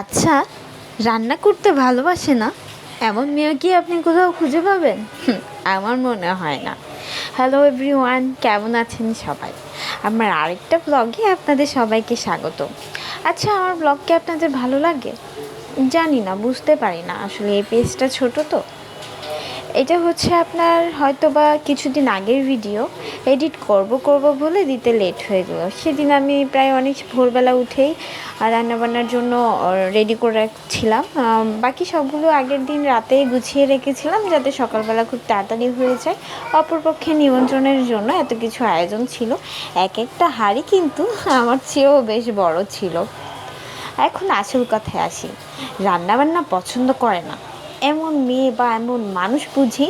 আচ্ছা রান্না করতে ভালোবাসে না? এমন মেয়ে কি আপনি কোথাও খুঁজে পাবেন? আমার মনে হয় না। হ্যালো এভরি ওয়ান কেমন আছেন সবাই? আমার আরেকটা ব্লগে আপনাদের সবাইকে স্বাগত। আচ্ছা আমার ব্লগকে আপনাদের ভালো লাগে? জানি না, বুঝতে পারি না। আসলে এই পেজটা ছোট তো। এটা হচ্ছে আপনার হয়তো বা কিছুদিন আগের ভিডিও এডিট করব করব বলে দিতে লেট হয়ে গেলো। সেদিন আমি প্রায় অনেক ভোরবেলা উঠেই রান্নাবান্নার জন্য রেডি করে রাখছিলাম। বাকি সবগুলো আগের দিন রাতে গুছিয়ে রেখেছিলাম যাতে সকালবেলা খুব তাড়াতাড়ি হয়ে যায়। অপরপক্ষে নিমন্ত্রণের জন্য এত কিছু আয়োজন ছিল। এক একটা হাড়ি কিন্তু আমার চেয়েও বেশ বড় ছিল। এখন আসল কথায় আসি, রান্নাবান্না পছন্দ করে না। এমন মেয়ে বা এমন মানুষ বুঝি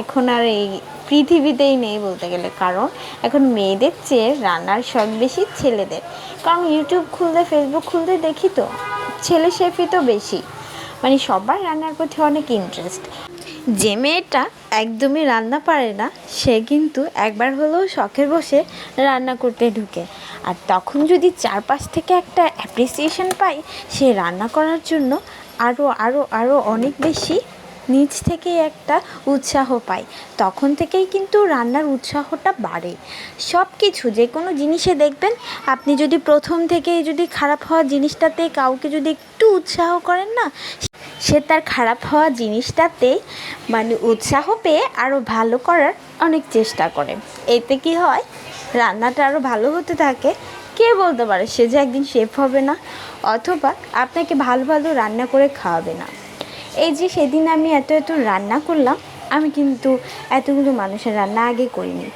এখন আর এই পৃথিবীতেই নেই বলতে গেলে। কারণ এখন মেয়েদের চেয়ে রান্নার শখ বেশি ছেলেদের। কারণ ইউটিউব খুলতে ফেসবুক খুলতে দেখি তো, ছেলে শেফই তো বেশি। মানে সবার রান্নার প্রতি অনেক ইন্টারেস্ট যে মেয়েটা একদমই রান্না পারে না, সে কিন্তু একবার হলেও শখের বসে রান্না করতে ঢুকে। আর তখন যদি চারপাশ থেকে একটা অ্যাপ্রিসিয়েশন পাই সে রান্না করার জন্য আরও আরও আরও অনেক বেশি নিজ থেকে একটা উৎসাহ পায়। তখন থেকেই কিন্তু রান্নার উৎসাহটা বাড়ে। সব কিছু যে কোনো জিনিসে দেখবেন, আপনি যদি প্রথম থেকেই যদি খারাপ হওয়া জিনিসটাতে কাউকে যদি একটু উৎসাহ করেন না, সে তার খারাপ হওয়া জিনিসটাতে মানে উৎসাহ পেয়ে আরও ভালো করার অনেক চেষ্টা করে। এতে কি হয়? রান্নাটা আরও ভালো হতে থাকে। কে বলতে পারে? সে যে একদিন শেফ হবে না, অথবা আপনাকে ভালো ভালো রান্না করে খাওয়াবে না। এই যে সেদিন আমি এত এত রান্না করলাম, আমি কিন্তু এতগুলো মানুষের রান্না আগে করিনি।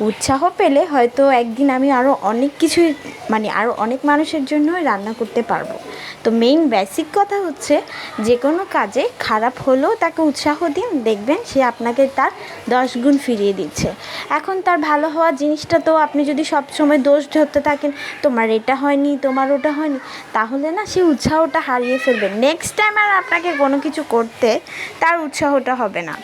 উৎসাহ পেলে হয়তো একদিন আমি আরও অনেক কিছুই মানে আরও অনেক মানুষের জন্যই রান্না করতে পারব। তো মেইন বেসিক কথা হচ্ছে, যে কোনো কাজে খারাপ হলেও তাকে উৎসাহ দিন, দেখবেন সে আপনাকে তার দশ গুণ ফিরিয়ে দিচ্ছে। এখন তার ভালো হওয়া জিনিসটা তো আপনি যদি সব সময় দোষ ধরতে থাকেন, তোমার এটা হয়নি, তোমার ওটা হয়নি, তাহলে না সে উৎসাহটা হারিয়ে ফেলবে। নেক্সট টাইম আর আপনাকে কোনো কিছু করতে তার উৎসাহটা হবে না।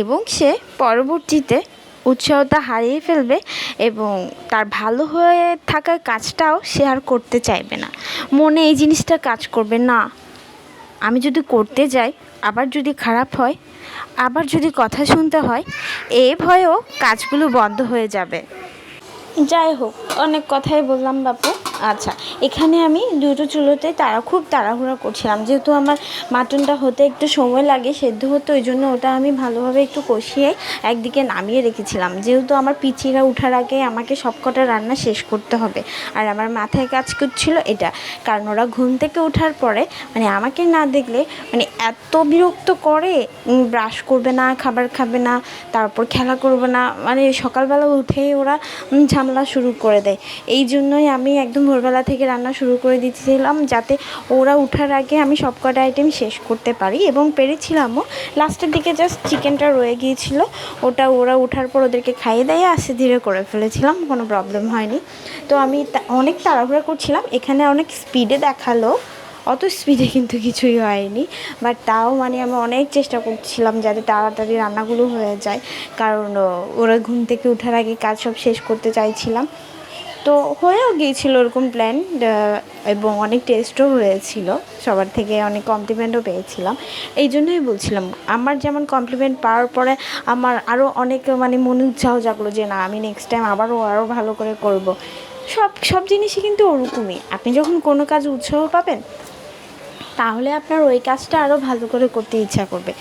এবং সে পরবর্তীতে উৎসাহটা হারিয়ে ফেলবে এবং তার ভালো হয়ে থাকার কাজটাও সে আর করতে চাইবে না। মনে এই জিনিসটা কাজ করবে, না, আমি যদি করতে যাই, আবার যদি খারাপ হয়, আবার যদি কথা শুনতে হয়, এ ভয়েও কাজগুলো বন্ধ হয়ে যাবে। যাই হোক, অনেক কথাই বললাম বাপু। আচ্ছা এখানে আমি দুটো চুলোতে তারা, খুব তাড়াহুড়া করছিলাম। যেহেতু আমার মাটনটা হতে একটু সময় লাগে, সেদ্ধ হতে, ওই জন্য ওটা আমি ভালোভাবে একটু কষিয়ে একদিকে নামিয়ে রেখেছিলাম। যেহেতু আমার পিচিরা ওঠার আগে আমাকে সব কটা রান্না শেষ করতে হবে। আর আমার মাথায় কাজ করছিল এটা। কারণ ওরা ঘুম থেকে ওঠার পরে মানে আমাকে না দেখলে মানে এত বিরক্ত করে ব্রাশ করবে না, খাবার খাবে না, তারপর খেলা করবে না। মানে সকালবেলা উঠেই ওরা ঝামেলা শুরু করে দেয়। এই জন্যই আমি একদম ভোরবেলা থেকে রান্না শুরু করে দিয়েছিলাম যাতে ওরা ওঠার আগে আমি সব কটা আইটেম শেষ করতে পারি এবং পেরেছিলামও। লাস্টের দিকে জাস্ট চিকেনটা রয়ে গিয়েছিল। ওটা ওরা ওঠার পর ওদেরকে খাইয়ে দেয় আস্তে ধীরে করে ফেলেছিলাম, কোনো প্রবলেম হয়নি। তো আমি অনেক তাড়াহুড়া করছিলাম, এখানে অনেক স্পিডে দেখাল, অত স্পিডে কিন্তু কিছুই হয়নি। বাট তাও মানে আমি অনেক চেষ্টা করছিলাম যাতে তাড়াতাড়ি রান্নাগুলো হয়ে যায়, কারণ ওরা ঘুম থেকে ওঠার আগে কাজ সব শেষ করতে চাইছিলাম। তো হয়েও গিয়েছিল ওরকম প্ল্যান এবং অনেক টেস্টও হয়েছিল। সবার থেকে অনেক কমপ্লিমেন্টও পেয়েছিলাম। এই জন্যই বলছিলাম, আমার যেমন কমপ্লিমেন্ট পাওয়ার পরে আমার আরও অনেক মানে মনে উৎসাহ জাগলো যে, না, আমি নেক্সট টাইম আবারও আরও ভালো করে করব। সব সব জিনিসই কিন্তু ওরকমই। আপনি যখন কোনো কাজ উৎসাহ পাবেন তাহলে আপনার ওই কাজটা আরও ভালো করে করতে ইচ্ছা করবে।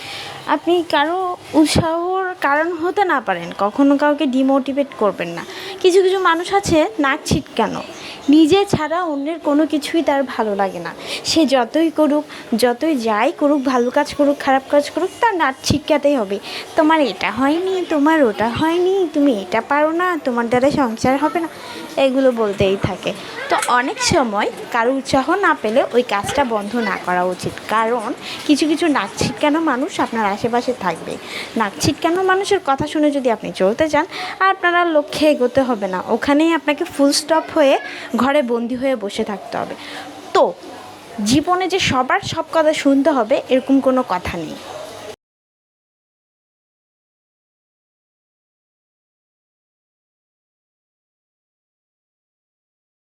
আপনি কারও উৎসাহর কারণ হতে না পারেন, কখনো কাউকে ডিমোটিভেট করবেন না। কিছু কিছু মানুষ আছে, নাক ছিটকানো। নিজে ছাড়া অন্যের কোনো কিছুই তার ভালো লাগে না। সে যতই করুক, যতই যাই করুক, ভালো কাজ করুক, খারাপ কাজ করুক, তার নাক ছিটকাতেই হবে। তোমার এটা হয়নি, তোমার ওটা হয়নি, তুমি এটা পারো না, তোমার দ্বারা সংসার হবে না, এগুলো বলতেই থাকে। তো অনেক সময় কারও উৎসাহ না পেলে ওই কাজটা বন্ধ না করা উচিত। কারণ কিছু কিছু নাক ছিটকানো মানুষ আপনার আশেপাশে থাকবে। নাক ছিটকানো মানুষের কথা শুনে যদি আপনি চলতে চান, আপনার আর লক্ষ্যে এগোতে হবে না। ওখানেই আপনাকে ফুল স্টপ হয়ে ঘরে বন্দি হয়ে বসে থাকতে হবে। তো, জীবনে যে সবার সব কথা শুনতে হবে, এরকম কোনো কথা নেই।